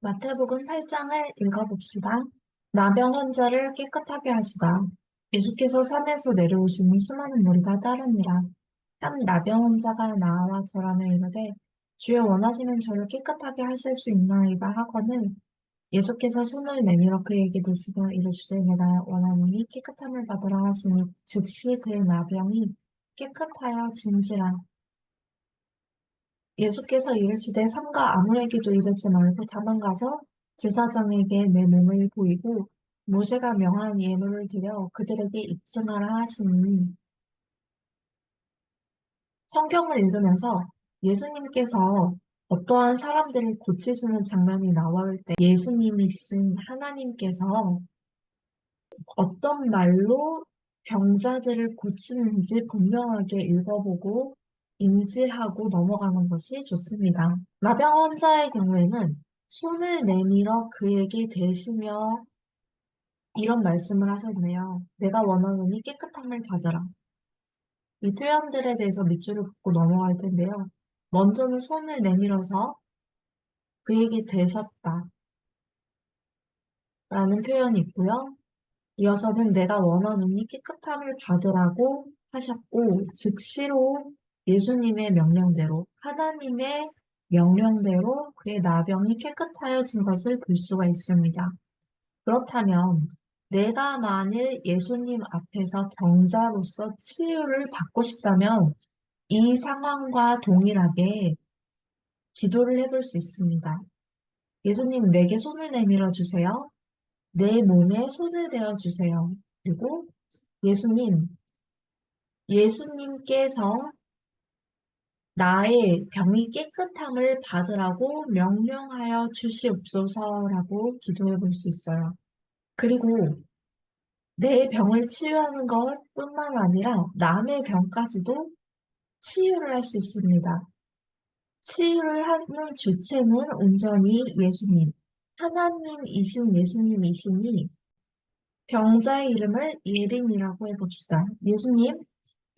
마태복음 8장을 읽어봅시다. 나병 환자를 깨끗하게 하시다. 예수께서 산에서 내려오시니 수많은 무리가 따르니라. 한 나병 환자가 나와 저라며 이르되 주여 원하시면 저를 깨끗하게 하실 수 있나이다 하거늘 예수께서 손을 내밀어 그에게 대시며 이르시되 내가 원하노니 깨끗함을 받으라 하시니 즉시 그의 나병이 깨끗하여 진지라. 예수께서 이르시되 삼가 아무에게도 이르지 말고 다만 가서 제사장에게 내 몸을 보이고 모세가 명한 예물을 드려 그들에게 입증하라 하시니. 성경을 읽으면서 예수님께서 어떠한 사람들을 고치시는 장면이 나올 때 예수님이신 하나님께서 어떤 말로 병자들을 고치는지 분명하게 읽어보고 인지하고 넘어가는 것이 좋습니다. 나병 환자의 경우에는 손을 내밀어 그에게 대시며 이런 말씀을 하셨네요. 내가 원하노니 깨끗함을 받으라. 이 표현들에 대해서 밑줄을 긋고 넘어갈 텐데요. 먼저는 손을 내밀어서 그에게 대셨다. 라는 표현이 있고요. 이어서는 내가 원하노니 깨끗함을 받으라고 하셨고, 즉시로 예수님의 명령대로, 하나님의 명령대로 그의 나병이 깨끗하여진 것을 볼 수가 있습니다. 그렇다면 내가 만일 예수님 앞에서 병자로서 치유를 받고 싶다면 이 상황과 동일하게 기도를 해볼 수 있습니다. 예수님 내게 손을 내밀어 주세요. 내 몸에 손을 대어 주세요. 그리고 예수님, 예수님께서 나의 병이 깨끗함을 받으라고 명령하여 주시옵소서라고 기도해 볼 수 있어요. 그리고 내 병을 치유하는 것 뿐만 아니라 남의 병까지도 치유를 할 수 있습니다. 치유를 하는 주체는 온전히 예수님, 하나님이신 예수님이시니 병자의 이름을 예린이라고 해봅시다. 예수님,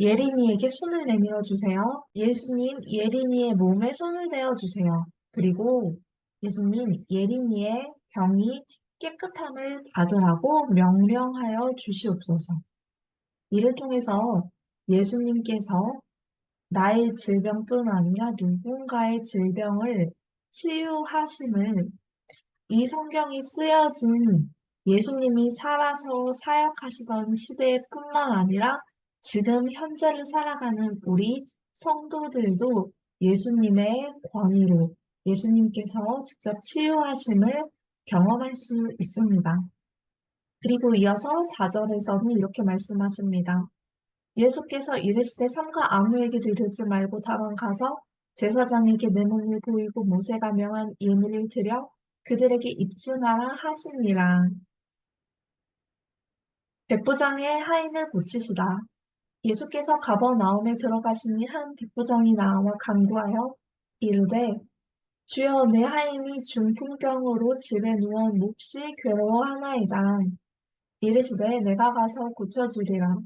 예린이에게 손을 내밀어 주세요. 예수님, 예린이의 몸에 손을 대어 주세요. 그리고 예수님, 예린이의 병이 깨끗함을 받으라고 명령하여 주시옵소서. 이를 통해서 예수님께서 나의 질병뿐 아니라 누군가의 질병을 치유하심을 이 성경이 쓰여진 예수님이 살아서 사역하시던 시대뿐만 아니라 지금 현재를 살아가는 우리 성도들도 예수님의 권위로 예수님께서 직접 치유하심을 경험할 수 있습니다. 그리고 이어서 4절에서는 이렇게 말씀하십니다. 예수께서 이르시되 삼가 아무에게도 이르지 말고 다만 가서 제사장에게 내 몸을 보이고 모세가 명한 예물을 드려 그들에게 입증하라 하시니라. 백부장의 하인을 고치시다. 예수께서 가버나움에 들어가시니 한 백부장이 나와 간구하여 이르되 주여 내 하인이 중풍병으로 집에 누워 몹시 괴로워하나이다. 이르시되 내가 가서 고쳐주리라.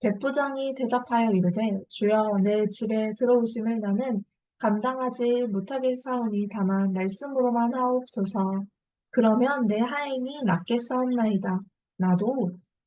백부장이 대답하여 이르되 주여 내 집에 들어오심을 나는 감당하지 못하겠사오니 다만 말씀으로만 하옵소서. 그러면 내 하인이 낫겠사옵나이다. 나도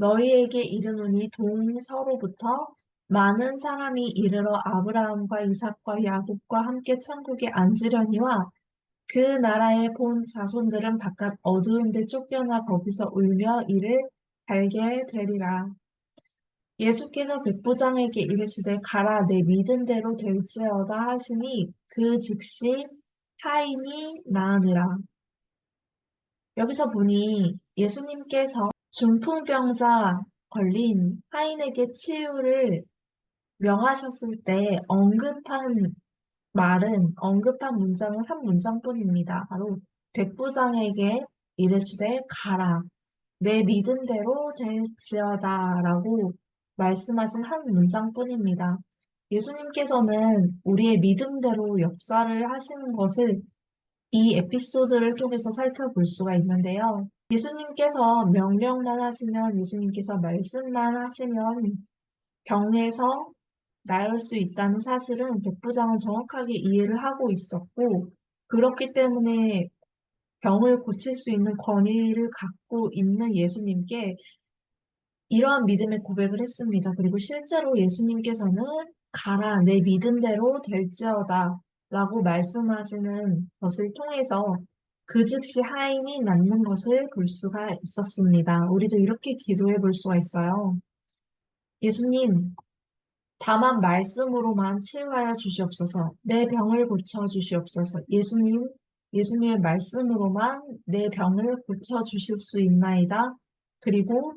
너희에게 이르노니 동서로부터 많은 사람이 이르러 아브라함과 이삭과 야곱과 함께 천국에 앉으려니와 그 나라의 본 자손들은 바깥 어두운 데 쫓겨나 거기서 울며 이를 갈게 되리라. 예수께서 백부장에게 이르시되 가라 내 믿은 대로 될지어다 하시니 그 즉시 하인이 나으니라. 여기서 보니 예수님께서 중풍병자 걸린 하인에게 치유를 명하셨을 때 언급한 말은 언급한 문장은 한 문장뿐입니다. 바로 백부장에게 이르시되 가라 내 믿음대로 될지어다라고 말씀하신 한 문장뿐입니다. 예수님께서는 우리의 믿음대로 역사를 하시는 것을 이 에피소드를 통해서 살펴볼 수가 있는데요. 예수님께서 명령만 하시면, 예수님께서 말씀만 하시면 병에서 나을 수 있다는 사실은 백부장은 정확하게 이해를 하고 있었고, 그렇기 때문에 병을 고칠 수 있는 권위를 갖고 있는 예수님께 이러한 믿음의 고백을 했습니다. 그리고 실제로 예수님께서는 가라, 내 믿음대로 될지어다 라고 말씀하시는 것을 통해서 그 즉시 하인이 낫는 것을 볼 수가 있었습니다. 우리도 이렇게 기도해 볼 수가 있어요. 예수님, 다만 말씀으로만 치유하여 주시옵소서. 내 병을 고쳐 주시옵소서. 예수님, 예수님의 말씀으로만 내 병을 고쳐 주실 수 있나이다. 그리고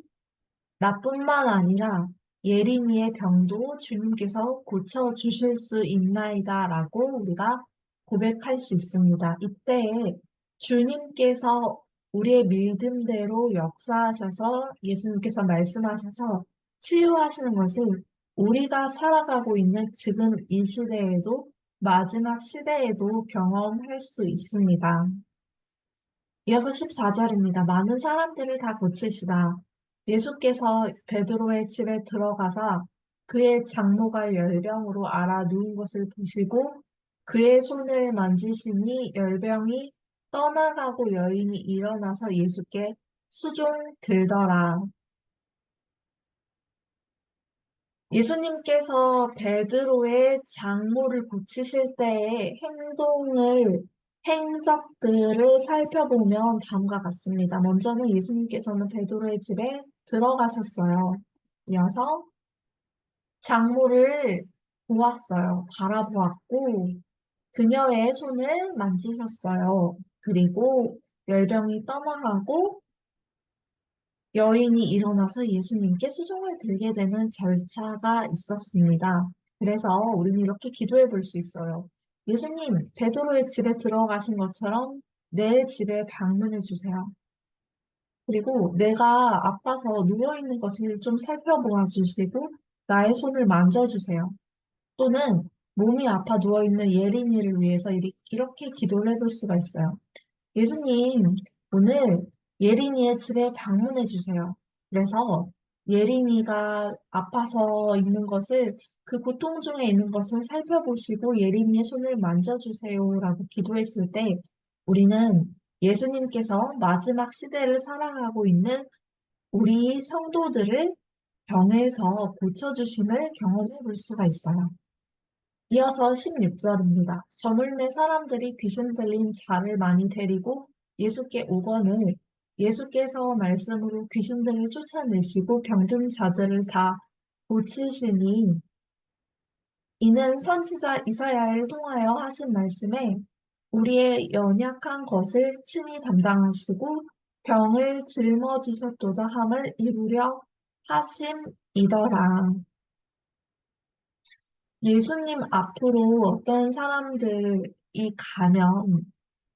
나뿐만 아니라 예린이의 병도 주님께서 고쳐 주실 수 있나이다. 라고 우리가 고백할 수 있습니다. 이때에 주님께서 우리의 믿음대로 역사하셔서 예수님께서 말씀하셔서 치유하시는 것을 우리가 살아가고 있는 지금 이 시대에도 마지막 시대에도 경험할 수 있습니다. 이어서 14절입니다. 많은 사람들을 다 고치시다. 예수께서 베드로의 집에 들어가사 그의 장모가 열병으로 알아 누운 것을 보시고 그의 손을 만지시니 열병이 떠나가고 여인이 일어나서 예수께 수종 들더라. 예수님께서 베드로의 장모를 고치실 때의 행동을, 행적들을 살펴보면 다음과 같습니다. 먼저는 예수님께서는 베드로의 집에 들어가셨어요. 이어서 장모를 보았어요. 바라보았고, 그녀의 손을 만지셨어요. 그리고 열병이 떠나가고 여인이 일어나서 예수님께 수종을 들게 되는 절차가 있었습니다. 그래서 우리는 이렇게 기도해 볼 수 있어요. 예수님, 베드로의 집에 들어가신 것처럼 내 집에 방문해 주세요. 그리고 내가 아파서 누워있는 것을 좀 살펴보아 주시고 나의 손을 만져주세요. 또는 몸이 아파 누워있는 예린이를 위해서 이렇게 기도를 해볼 수가 있어요. 예수님, 오늘 예린이의 집에 방문해 주세요. 그래서 예린이가 아파서 있는 것을 그 고통 중에 있는 것을 살펴보시고 예린이의 손을 만져주세요라고 기도했을 때 우리는 예수님께서 마지막 시대를 살아가고 있는 우리 성도들을 병에서 고쳐주심을 경험해 볼 수가 있어요. 이어서 16절입니다. 저물매 사람들이 귀신 들린 자를 많이 데리고 예수께 오거늘 예수께서 말씀으로 귀신들을 쫓아내시고 병든 자들을 다 고치시니 이는 선지자 이사야를 통하여 하신 말씀에 우리의 연약한 것을 친히 담당하시고 병을 짊어지셨도다 함을 이루려 하심이더라. 예수님 앞으로 어떤 사람들이 가면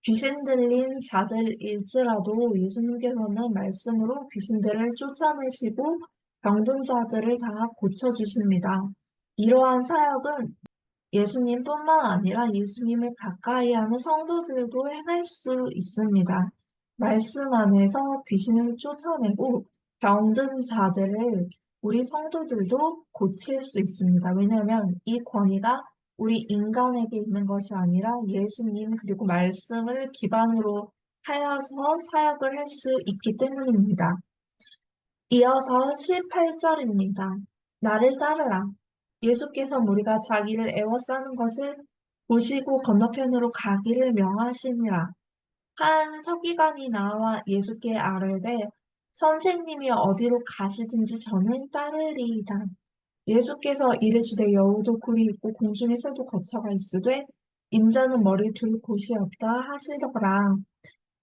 귀신 들린 자들일지라도 예수님께서는 말씀으로 귀신들을 쫓아내시고 병든 자들을 다 고쳐주십니다. 이러한 사역은 예수님뿐만 아니라 예수님을 가까이 하는 성도들도 행할 수 있습니다. 말씀 안에서 귀신을 쫓아내고 병든 자들을 우리 성도들도 고칠 수 있습니다. 왜냐하면 이 권위가 우리 인간에게 있는 것이 아니라 예수님 그리고 말씀을 기반으로 하여서 사역을 할 수 있기 때문입니다. 이어서 18절입니다. 나를 따르라. 예수께서 우리가 자기를 애워싸는 것을 보시고 건너편으로 가기를 명하시니라. 한 서기관이 나와 예수께 아뢰되 선생님이 어디로 가시든지 저는 따르리이다. 예수께서 이르시되 여우도 굴이 있고 공중에 새도 거처가 있으되 인자는 머리 둘 곳이 없다 하시더라.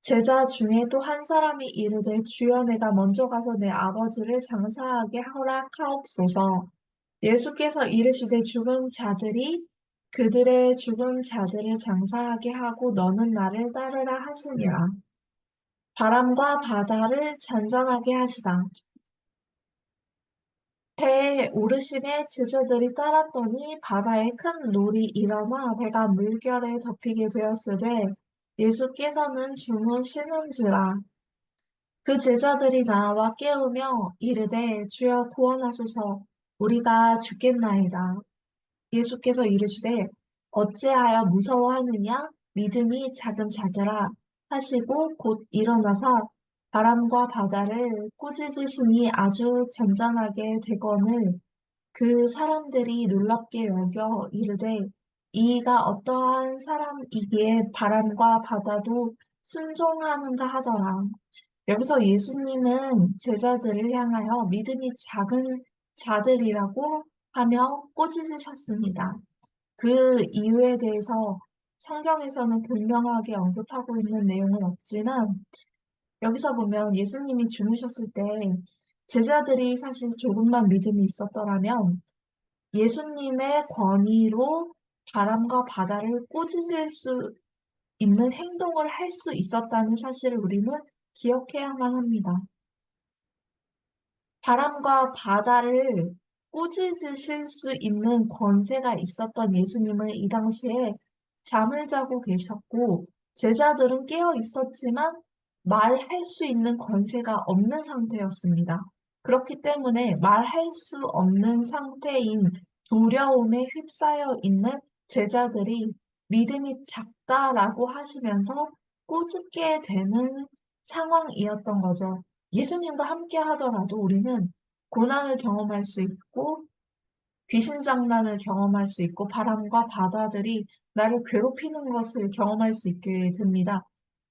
제자 중에 또 한 사람이 이르되 주여 내가 먼저 가서 내 아버지를 장사하게 허락하옵소서. 예수께서 이르시되 죽은 자들이 그들의 죽은 자들을 장사하게 하고 너는 나를 따르라 하시니라. 바람과 바다를 잔잔하게 하시다. 배에 오르심에 제자들이 따랐더니 바다에 큰 놀이 일어나 배가 물결에 덮이게 되었으되 예수께서는 주무시는지라 그 제자들이 나와 깨우며 이르되 주여 구원하소서 우리가 죽겠나이다. 예수께서 이르시되 어찌하여 무서워하느냐 믿음이 작은 자들아 하시고 곧 일어나서 바람과 바다를 꾸짖으시니 아주 잔잔하게 되거늘 그 사람들이 놀랍게 여겨 이르되 이가 어떠한 사람이기에 바람과 바다도 순종하는가 하더라. 여기서 예수님은 제자들을 향하여 믿음이 작은 자들이라고 하며 꾸짖으셨습니다. 그 이유에 대해서 성경에서는 분명하게 언급하고 있는 내용은 없지만 여기서 보면 예수님이 주무셨을 때 제자들이 사실 조금만 믿음이 있었더라면 예수님의 권위로 바람과 바다를 꾸짖을 수 있는 행동을 할 수 있었다는 사실을 우리는 기억해야만 합니다. 바람과 바다를 꾸짖으실 수 있는 권세가 있었던 예수님은 이 당시에 잠을 자고 계셨고 제자들은 깨어 있었지만 말할 수 있는 권세가 없는 상태였습니다. 그렇기 때문에 말할 수 없는 상태인 두려움에 휩싸여 있는 제자들이 믿음이 작다라고 하시면서 꾸짖게 되는 상황이었던 거죠. 예수님과 함께 하더라도 우리는 고난을 경험할 수 있고 귀신 장난을 경험할 수 있고 바람과 바다들이 나를 괴롭히는 것을 경험할 수 있게 됩니다.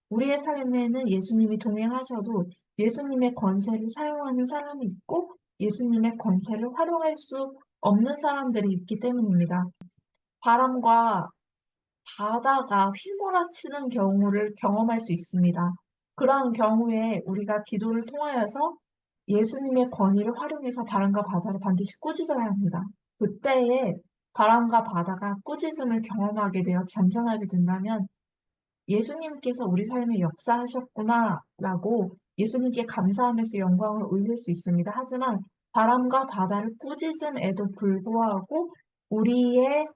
우리의 삶에는 예수님이 동행하셔도 예수님의 권세를 사용하는 사람이 있고 예수님의 권세를 활용할 수 없는 사람들이 있기 때문입니다. 바람과 바다가 휘몰아치는 경우를 경험할 수 있습니다. 그러한 경우에 우리가 기도를 통하여서 예수님의 권위를 활용해서 바람과 바다를 반드시 꾸짖어야 합니다. 그때에 바람과 바다가 꾸짖음을 경험하게 되어 잔잔하게 된다면 예수님께서 우리 삶에 역사하셨구나 라고 예수님께 감사하면서 영광을 올릴 수 있습니다. 하지만 바람과 바다를 꾸짖음에도 불구하고 우리의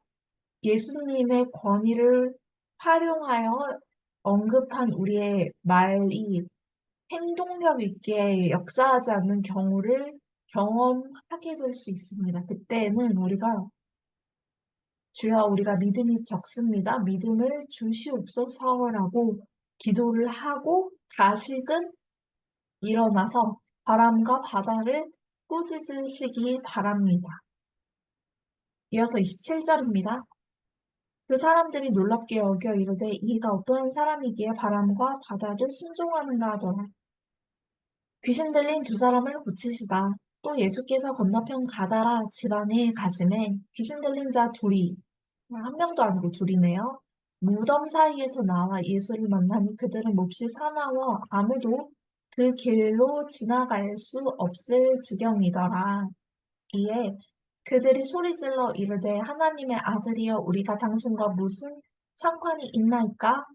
예수님의 권위를 활용하여 언급한 우리의 말이 행동력 있게 역사하지 않는 경우를 경험하게 될 수 있습니다. 그때는 우리가 주여 우리가 믿음이 적습니다. 믿음을 주시옵소서라고 기도를 하고 다시금 일어나서 바람과 바다를 꾸짖으시기 바랍니다. 이어서 27절입니다. 그 사람들이 놀랍게 여겨 이르되 이가 어떠한 사람이기에 바람과 바다를 순종하는가 하더라. 귀신 들린 두 사람을 고치시다. 또 예수께서 건너편 가다라 지방에 가심에 귀신 들린 자 둘이 한 명도 아니고 둘이네요. 무덤 사이에서 나와 예수를 만나니 그들은 몹시 사나워 아무도 그 길로 지나갈 수 없을 지경이더라. 이에 그들이 소리질러 이르되 하나님의 아들이여 우리가 당신과 무슨 상관이 있나이까?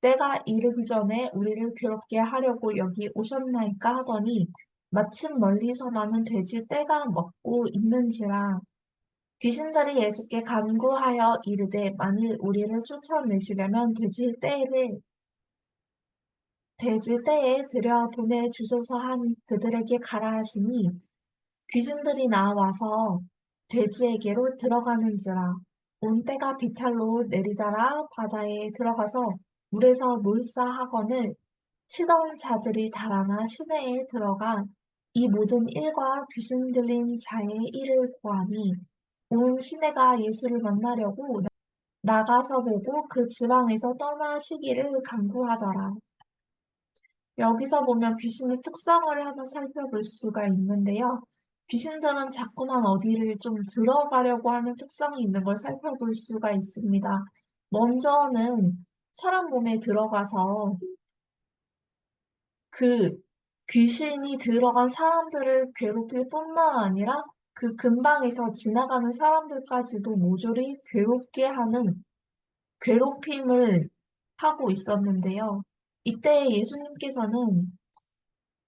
때가 이르기 전에 우리를 괴롭게 하려고 여기 오셨나이까 하더니 마침 멀리서만은 돼지 떼가 먹고 있는지라 귀신들이 예수께 간구하여 이르되 만일 우리를 쫓아내시려면 돼지 떼를 돼지 떼에 들여 보내 주소서 하니 그들에게 가라 하시니 귀신들이 나와서 돼지에게로 들어가는지라. 온 때가 비탈로 내리다라. 바다에 들어가서 물에서 몰사하거늘 치던 자들이 달아나 시내에 들어가 이 모든 일과 귀신 들린 자의 일을 보아니 온 시내가 예수를 만나려고 나가서 보고 그 지방에서 떠나시기를 간구하더라. 여기서 보면 귀신의 특성을 하나 살펴볼 수가 있는데요. 귀신들은 자꾸만 어디를 좀 들어가려고 하는 특성이 있는 걸 살펴볼 수가 있습니다. 먼저는 사람 몸에 들어가서 그 귀신이 들어간 사람들을 괴롭힐 뿐만 아니라 그 근방에서 지나가는 사람들까지도 모조리 괴롭게 하는 괴롭힘을 하고 있었는데요. 이때 예수님께서는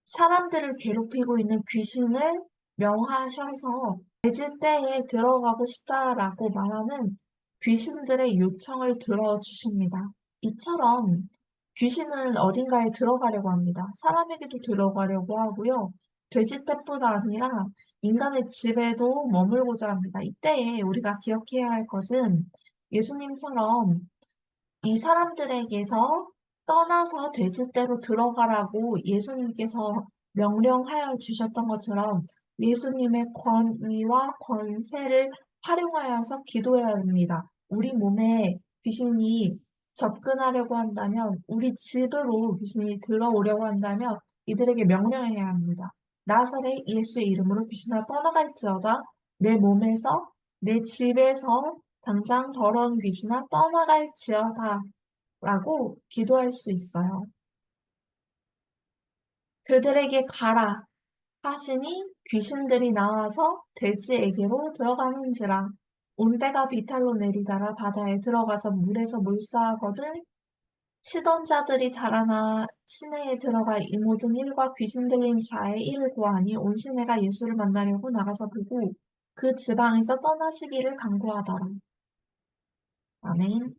사람들을 괴롭히고 있는 귀신을 명하셔서 돼지떼에 들어가고 싶다라고 말하는 귀신들의 요청을 들어주십니다. 이처럼 귀신은 어딘가에 들어가려고 합니다. 사람에게도 들어가려고 하고요. 돼지 떼뿐 아니라 인간의 집에도 머물고자 합니다. 이때에 우리가 기억해야 할 것은 예수님처럼 이 사람들에게서 떠나서 돼지 떼로 들어가라고 예수님께서 명령하여 주셨던 것처럼 예수님의 권위와 권세를 활용하여서 기도해야 합니다. 우리 몸에 귀신이 접근하려고 한다면, 우리 집으로 귀신이 들어오려고 한다면 이들에게 명령해야 합니다. 나사렛 예수의 이름으로 귀신아 떠나갈지어다 내 몸에서 내 집에서 당장 더러운 귀신아 떠나갈지어다 라고 기도할 수 있어요. 그들에게 가라 하시니 귀신들이 나와서 돼지에게로 들어가는지라 온대가 비탈로 내리다라 바다에 들어가서 물에서 몰사하거든 치던 자들이 달아나 시내에 들어가 이 모든 일과 귀신 들린 자의 일을 고하니 온 시내가 예수를 만나려고 나가서 보고 그 지방에서 떠나시기를 간구하더라. 아멘.